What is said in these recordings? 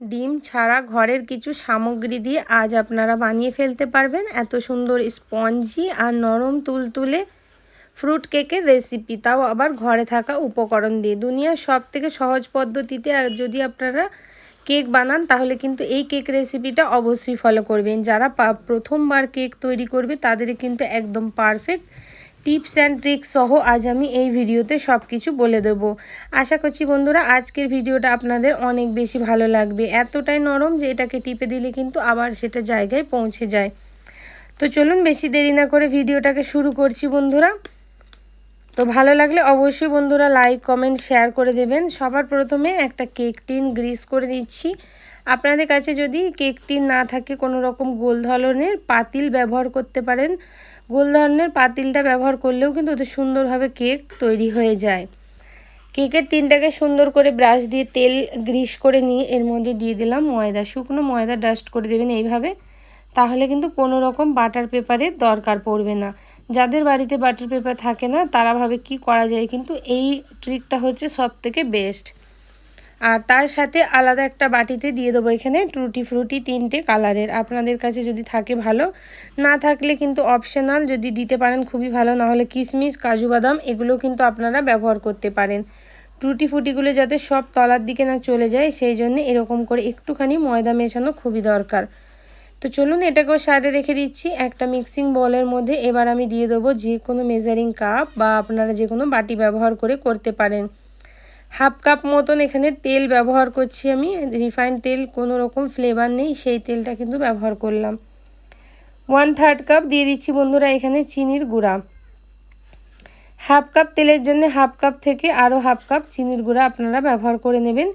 ডিম ছাড়া ঘরের কিছু সামগ্রী দিয়ে আজ আপনারা বানিয়ে ফেলতে পারবেন। এত সুন্দর স্পঞ্জি আর নরম তুলতুলে ফ্রুট কেকের রেসিপি তাও আবার ঘরে থাকা উপকরণ দিয়ে। দুনিয়ার সব থেকে সহজ পদ্ধতিতে যদি আপনারা কেক বানান, তাহলে কিন্তু এই কেক রেসিপিটা অবশ্যই ফলো করবেন। যারা প্রথমবার কেক তৈরি করবে তাদের কিন্তু একদম পারফেক্ট টিপস অ্যান্ড ট্রিক্স সহ আজ আমি এই ভিডিওতে সব কিছু বলে দেব। আশা করছি বন্ধুরা আজকের ভিডিওটা আপনাদের অনেক বেশি ভালো লাগবে। এতটাই নরম যে এটাকে টিপে দিলে কিন্তু আবার সেটা জায়গায় পৌঁছে যায়। তো চলুন বেশি দেরি না করে ভিডিওটাকে শুরু করছি বন্ধুরা। তো ভালো লাগলে অবশ্যই বন্ধুরা লাইক, কমেন্ট, শেয়ার করে দেবেন। সবার প্রথমে একটা কেক টিন গ্রিস করে দিচ্ছি আপনাদের কাছে যদি কেক টিন না থাকে, কোনো রকম গোল ধরনের পাতিল ব্যবহার করতে পারেন গোল ধরনের পাতিলটা ব্যবহার করলেও কিন্তু ওতে সুন্দরভাবে কেক তৈরি হয়ে যায়। কেকের টিনটাকে সুন্দর করে ব্রাশ দিয়ে তেল গ্রিস করে নিয়ে এর মধ্যে দিয়ে দিলাম ময়দা। শুকনো ময়দা ডাস্ট করে দেবেন এইভাবে, তাহলে কিন্তু কোনো রকম বাটার পেপারের দরকার পড়বে না। যাদের বাড়িতে বাটার পেপার থাকে না, তারা ভাবে কি করা যায়, কিন্তু এই ট্রিকটা হচ্ছে সব থেকে বেস্ট। আর তার সাথে আলাদা একটা বাটিতে দিয়ে দেবো এখানে ট্রুটি ফ্রুটি তিনটে কালারের। আপনাদের কাছে যদি থাকে ভালো, না থাকলে কিন্তু অপশনাল যদি দিতে পারেন খুবই ভালো না হলে কিশমিশ কাজু বাদাম, এগুলো কিন্তু আপনারা ব্যবহার করতে পারেন। টুটি ফুটিগুলো যাতে সব তলার দিকে না চলে যায়, সেই জন্য এরকম করে একটুখানি ময়দা মেশানো খুবই দরকার। তো চলুন এটাকেও সাইডে রেখে দিচ্ছি, একটা মিক্সিং বলের মধ্যে। এবার আমি দিয়ে দেবো যে কোনো মেজারিং কাপ বা আপনারা যে কোনো বাটি ব্যবহার করে করতে পারেন। হাফ কাপ মতন এখানে তেল ব্যবহার করছি আমি। রিফাইন্ড তেল কোনো রকম ফ্লেভার নেই, সেই তেলটা কিন্তু ব্যবহার করলাম। ওয়ান থার্ড কাপ দিয়ে দিচ্ছি বন্ধুরা এখানে চিনির গুঁড়া। হাফ কাপ তেলের জন্য হাফ কাপ থেকে আরও হাফ কাপ চিনির গুঁড়া আপনারা ব্যবহার করে নেবেন।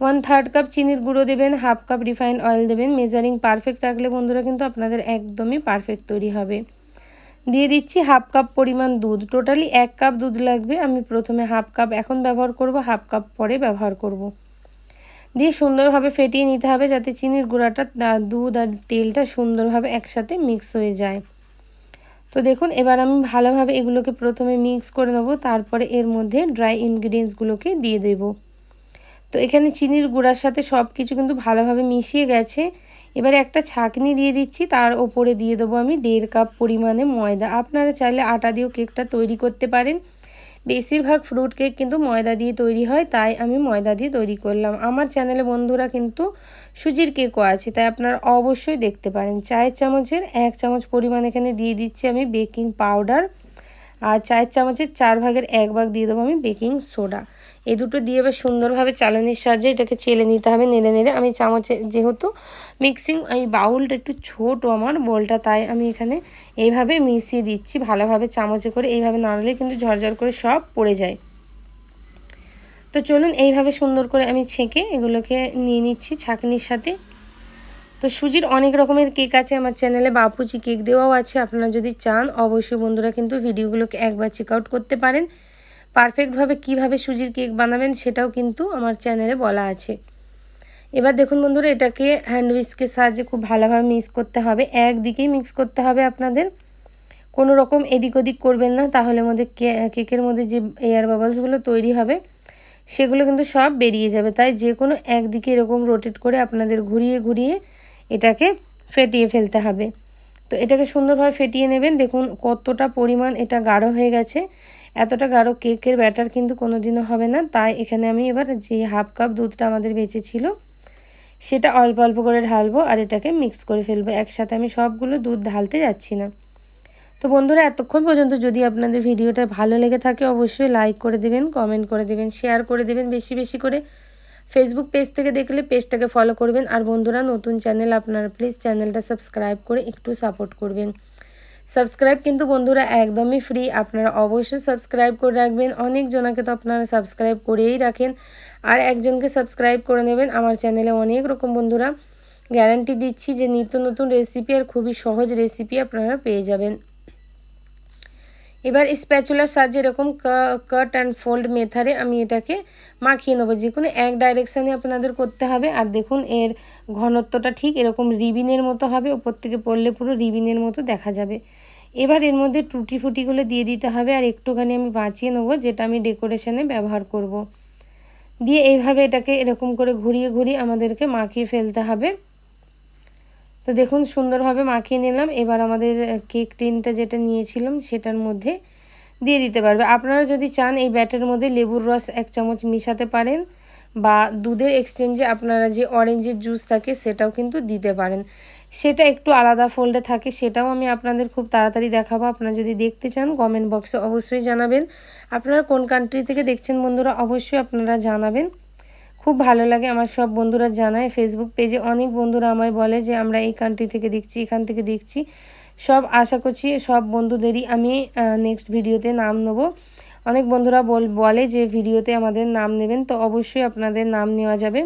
ওয়ান থার্ড কাপ চিনির গুঁড়ো দেবেন, হাফ কাপ রিফাইন্ড অয়েল দেবেন। মেজারিং পারফেক্ট রাখলে বন্ধুরা কিন্তু আপনাদের একদমই পারফেক্ট তৈরি হবে। দিয়ে দিচ্ছি হাফ কাপ পরিমাণ দুধ। টোটালি এক কাপ দুধ লাগবে। আমি প্রথমে হাফ কাপ এখন ব্যবহার করব, হাফ কাপ পরে ব্যবহার করব। দিয়ে সুন্দরভাবে ফেটিয়ে নিতে হবে যাতে চিনির গুঁড়াটা দুধ আর তেলটা সুন্দরভাবে একসাথে মিক্স হয়ে যায়। তো দেখুন, এবার আমি ভালোভাবে এগুলোকে প্রথমে মিক্স করে নেব, তারপরে এর মধ্যে ড্রাই ইনগ্রিডিয়েন্টসগুলোকে দিয়ে দেব। তো এখানে চিনির গুঁড়ার সাথে সব কিছু কিন্তু ভালোভাবে মিশিয়ে গেছে। এবারে একটা ছাকনি দিয়ে দিচ্ছি, তার ওপরে দিয়ে দেবো আমি দেড় কাপ পরিমাণে ময়দা। আপনারা চাইলে আটা দিয়েও কেকটা তৈরি করতে পারেন। বেশিরভাগ ফ্রুট কেক কিন্তু ময়দা দিয়ে তৈরি হয়, তাই আমি ময়দা দিয়ে তৈরি করলাম। আমার চ্যানেলে বন্ধুরা কিন্তু সুজির কেকও আছে, তাই আপনারা অবশ্যই দেখতে পারেন। চায়ের চামচের এক চামচ পরিমাণ এখানে দিয়ে দিচ্ছি আমি বেকিং পাউডার। আর চায়ের চামচের চার ভাগের এক ভাগ দিয়ে দেবো আমি বেকিং সোডা। এই দুটো দিয়ে এবার সুন্দরভাবে চালনির সাহায্যে এটাকে চেলে নিতে হবে, নেড়ে নেড়ে। আমি চামচে যেহেতু মিক্সিং এই বাউলটা একটু ছোট আমার, বোলটা তাই আমি এখানে এইভাবে মিশিয়ে দিচ্ছি ভালোভাবে চামচে করে। এইভাবে নাড়লে কিন্তু ঝরঝর করে সব পড়ে যায়। তো চলুন এইভাবে সুন্দর করে আমি ছেঁকে এগুলোকে নিয়ে নিচ্ছি ছাঁকনির সাথে। তো সুজির অনেক রকমের কেক আছে আমার চ্যানেলে বাপুচি কেক দেওয়াও আছে। আপনারা যদি চান, অবশ্যই বন্ধুরা কিন্তু ভিডিওগুলোকে একবার চেক আউট করতে পারেন। পারফেক্টভাবে কীভাবে সুজির কেক বানাবেন সেটাও কিন্তু আমার চ্যানেলে বলা আছে। এবার দেখুন বন্ধুরা, এটাকে হ্যান্ড সাহায্যে খুব ভালোভাবে মিক্স করতে হবে। একদিকেই মিক্স করতে হবে আপনাদের। কোনো রকম এদিক ওদিক করবেন না, তাহলে মধ্যে কেকের মধ্যে যে এয়ার বাবলসগুলো তৈরি হবে, সেগুলো কিন্তু সব বেরিয়ে যাবে। তাই যে কোনো একদিকে এরকম রোটেট করে আপনাদের ঘুরিয়ে ঘুরিয়ে এটাকে ফেটিয়ে ফেলতে হবে। তো এটাকে সুন্দরভাবে ফেটিয়ে নেবেন। দেখুন কতটা পরিমাণ এটা গাঢ় হয়ে গেছে। এতটা গাঢ় কেকের ব্যাটার কিন্তু কোনো দিনও হবে না। তাই এখানে আমি এবার যে হাফ কাপ দুধটা আমাদের বেঁচে ছিল সেটা অল্প অল্প করে ঢালবো আর এটাকে মিক্স করে ফেলব। একসাথে আমি সবগুলো দুধ ঢালতে যাচ্ছি না। তো বন্ধুরা, এতক্ষণ পর্যন্ত যদি আপনাদের ভিডিওটা ভালো লেগে থাকে, অবশ্যই লাইক করে দেবেন কমেন্ট করে দেবেন শেয়ার করে দেবেন বেশি বেশি করে। ফেসবুক পেজ থেকে দেখলে পেজটাকে ফলো করবেন। আর বন্ধুরা, নতুন চ্যানেল আপনারা প্লিজ চ্যানেলটা সাবস্ক্রাইব করে একটু সাপোর্ট করবেন। সাবস্ক্রাইব কিন্তু বন্ধুরা একদমই ফ্রি আপনারা অবশ্যই সাবস্ক্রাইব করে রাখবেন। অনেক জনাকে তো আপনারা সাবস্ক্রাইব করেই রাখেন। আর একজনকে সাবস্ক্রাইব করে নেবেন। আমার চ্যানেলে অনেক রকম বন্ধুরা গ্যারান্টি দিচ্ছি যে নিত্য নতুন রেসিপি আর খুবই সহজ রেসিপি আপনারা পেয়ে যাবেন। এবার স্প্যাচুলার সাহায্যে এরকম কাট অ্যান্ড ফোল্ড মেথারে আমি এটাকে মাখিয়ে নেব। যে কোনো এক ডাইরেকশানে আপনাদের করতে হবে। আর দেখুন, এর ঘনত্বটা ঠিক এরকম রিবিনের মতো হবে। ওপর থেকে পড়লে পুরো রিবিনের মতো দেখা যাবে। এবার এর মধ্যে টুটি ফুটিগুলো দিয়ে দিতে হবে। আর একটুখানি আমি বাঁচিয়ে নেব, যেটা আমি ডেকোরেশনে ব্যবহার করব। দিয়ে এইভাবে এটাকে এরকম করে ঘুরিয়ে ঘুরিয়ে আমাদেরকে মাখিয়ে ফেলতে হবে। তো দেখুন, সুন্দরভাবে মাখিয়ে নিলাম। এবার আমাদের কেক টিনটা যেটা নিয়েছিলাম, সেটার মধ্যে দিয়ে দিতে পারবে। আপনারা যদি চান, এই ব্যাটের মধ্যে লেবুর রস এক চামচ মিশাতে পারেন বা দুধের এক্সচেঞ্জে আপনারা যে অরেঞ্জের জুস থাকে, সেটাও কিন্তু দিতে পারেন। সেটা একটু আলাদা ফোল্ডে থাকে, সেটাও আমি আপনাদের খুব তাড়াতাড়ি দেখাবো। আপনারা যদি দেখতে চান কমেন্ট বক্সে অবশ্যই জানাবেন। আপনারা কোন কান্ট্রি থেকে দেখছেন বন্ধুরা, অবশ্যই আপনারা জানাবেন। খুব ভালো লাগে আমার সব বন্ধুরা জানায়। ফেসবুক পেজে অনেক বন্ধুরা আমায় বলে যে, আমরা এই কান্ট্রি থেকে দেখছি, এখান থেকে দেখছি। সব আশা করছি সব বন্ধুদেরই আমি নেক্সট ভিডিওতে নাম নেব। অনেক বন্ধুরা বল, বলে যে, ভিডিওতে আমাদের নাম নেবেন। তো অবশ্যই আপনাদের নাম নেওয়া যাবে।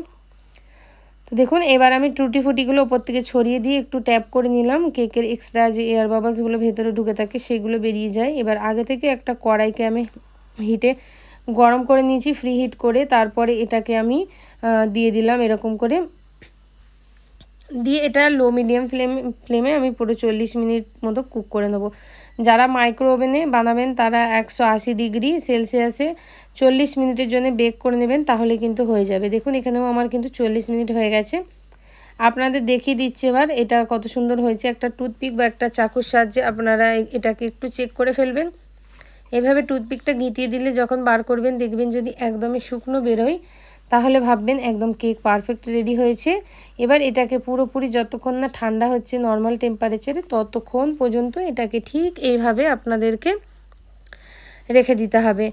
তো দেখুন, এবার আমি টুটি ফুটিগুলো ওপর থেকে ছড়িয়ে দিয়ে একটু ট্যাপ করে নিলাম। কেকের এক্সট্রা যে এয়ার বাবলসগুলো ভেতরে ঢুকে থাকে, সেগুলো বেরিয়ে যায়। এবার আগে থেকে একটা কড়াইকে আমি হিটে গরম করে নিয়েছি ফ্রি হিট করে তারপরে এটাকে আমি দিয়ে দিলাম এরকম করে। দিয়ে এটা লো মিডিয়াম ফ্লেম ফ্লেমে আমি পুরো চল্লিশ মিনিট মতো কুক করে নেব। যারা মাইক্রো ওভেনে বানাবেন, তারা একশো আশি ডিগ্রি সেলসিয়াসে চল্লিশ মিনিটের জন্য বেক করে নেবেন, তাহলে কিন্তু হয়ে যাবে। দেখুন, এখানেও আমার কিন্তু চল্লিশ মিনিট হয়ে গেছে। আপনাদের দেখিয়ে দিচ্ছে এবার, এটা কত সুন্দর হয়েছে। একটা টুথপিক বা একটা চাকুর সাহায্যে আপনারা এটাকে একটু চেক করে ফেলবেন। এভাবে টুথপিকটা গিঁতিয়ে দিলে যখন বার করবেন, দেখবেন যদি একদমই শুকনো বেরোয়, তাহলে ভাববেন একদম কেক পারফেক্ট রেডি হয়েছে। এবার এটাকে পুরোপুরি যতক্ষণ না ঠান্ডা হচ্ছে নর্মাল টেম্পারেচারে, ততক্ষণ পর্যন্ত এটাকে ঠিক এইভাবে আপনাদেরকে রেখে দিতে হবে।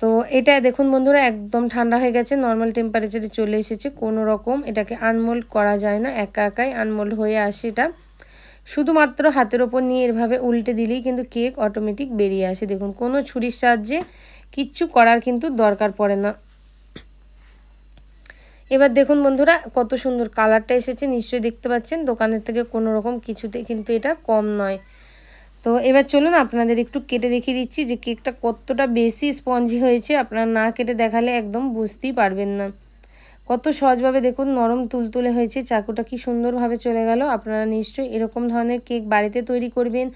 তো এটা দেখুন বন্ধুরা, একদম ঠান্ডা হয়ে গেছে, নর্মাল টেম্পারেচারে চলে এসেছে। কোনো রকম এটাকে আনমোল্ড করা যায় না, একা একাই আনমোল্ড হয়ে আসে এটা। শুধুমাত্র হাতের ওপর নিয়ে এভাবে উল্টে দিলেই কিন্তু কেক অটোমেটিক বেরিয়ে আসে। দেখুন, কোনো ছুরির সাহায্যে কিচ্ছু করার কিন্তু দরকার পড়ে না। এবার দেখুন বন্ধুরা, কত সুন্দর কালারটা এসেছে। নিশ্চয়ই দেখতে পাচ্ছেন, দোকানের থেকে কোনো রকম কিছুতে কিন্তু এটা কম নয়। তো এবার চলুন, আপনাদের একটু কেটে দেখিয়ে দিচ্ছি যে কেকটা কতটা বেশি স্পঞ্জি হয়েছে। আপনারা না কেটে দেখালে একদম বুঝতেই পারবেন না। কত সহজভাবে দেখুন নরম তুলতুলে হয়েছে, চাকুটা কি সুন্দরভাবে চলে গেল। আপনারা নিশ্চয়ই এরকম ধরনের কেক বাড়িতে তৈরি করবেন।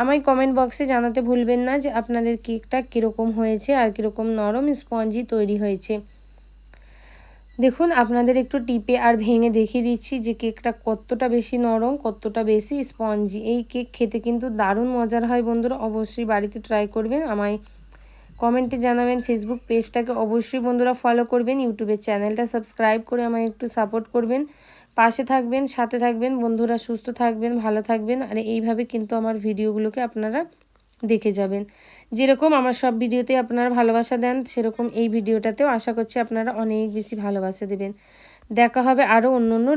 আমায় কমেন্ট বক্সে জানাতে ভুলবেন না যে আপনাদের কেকটা কীরকম হয়েছে আর কীরকম নরম স্পঞ্জি তৈরি হয়েছে। দেখুন, আপনাদের একটু টিপে আর ভেঙে দেখিয়ে দিচ্ছি যে কেকটা কতটা বেশি নরম, কতটা বেশি স্পঞ্জি। এই কেক খেতে কিন্তু দারুণ মজার হয় বন্ধুরা, অবশ্যই বাড়িতে ট্রাই করবেন। আমায় কমেন্টে জানাবেন ফেসবুক পেজটাকে। অবশ্যই বন্ধুরা ফলো করবেন ইউটিউবের চ্যানেলটা সাবস্ক্রাইব করে আমায় একটু সাপোর্ট করবেন। পাশে থাকবেন, সাথে থাকবেন, বন্ধুরা সুস্থ থাকবেন, ভালো থাকবেন, আর এইভাবে কিন্তু আমার ভিডিওগুলোকে আপনারা দেখে যাবেন। যেরকম আমার সব ভিডিওতে আপনারা ভালোবাসা দেন, সেরকম এই ভিডিওটাতেও আশা করছি আপনারা অনেক বেশি ভালোবাসা দেবেন। দেখা হবে আরও অন্য অন্য